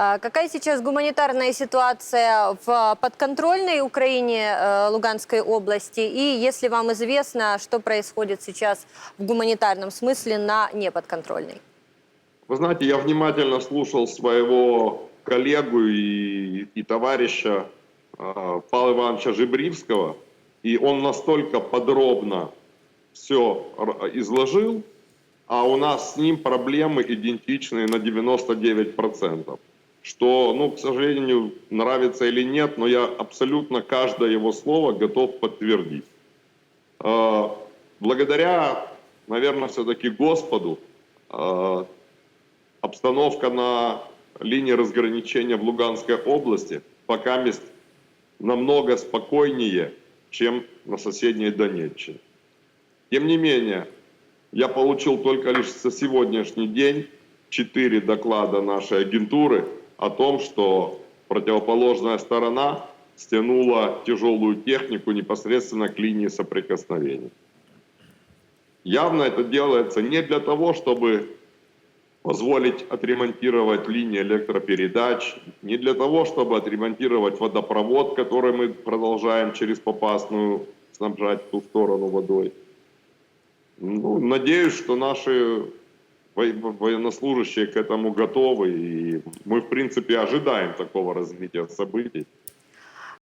А Какая сейчас гуманитарная ситуация в подконтрольной Украине э, Луганской области? И если вам известно, что происходит сейчас в гуманитарном смысле на неподконтрольной? Вы знаете, я внимательно слушал своего коллегу и, и товарища э, Павла Ивановича Жибривского, и он настолько подробно все изложил, а у нас с ним проблемы идентичные на 99%. Что, ну, к сожалению, нравится или нет, но я абсолютно каждое его слово готов подтвердить. Э, Благодаря, наверное, все-таки Господу, э, обстановка на линии разграничения в Луганской области пока мест намного спокойнее, чем на соседней Донеччине. Тем не менее, я получил только лишь за сегодняшний день четыре доклада нашей агентуры о том, что противоположная сторона стянула тяжелую технику непосредственно к линии соприкосновения. Явно это делается не для того, чтобы позволить отремонтировать линии электропередач, не для того, чтобы отремонтировать водопровод, который мы продолжаем через Попасную снабжать ту сторону водой. Ну, надеюсь, что наши военнослужащие к этому готовы, и мы, в принципе, ожидаем такого развития событий.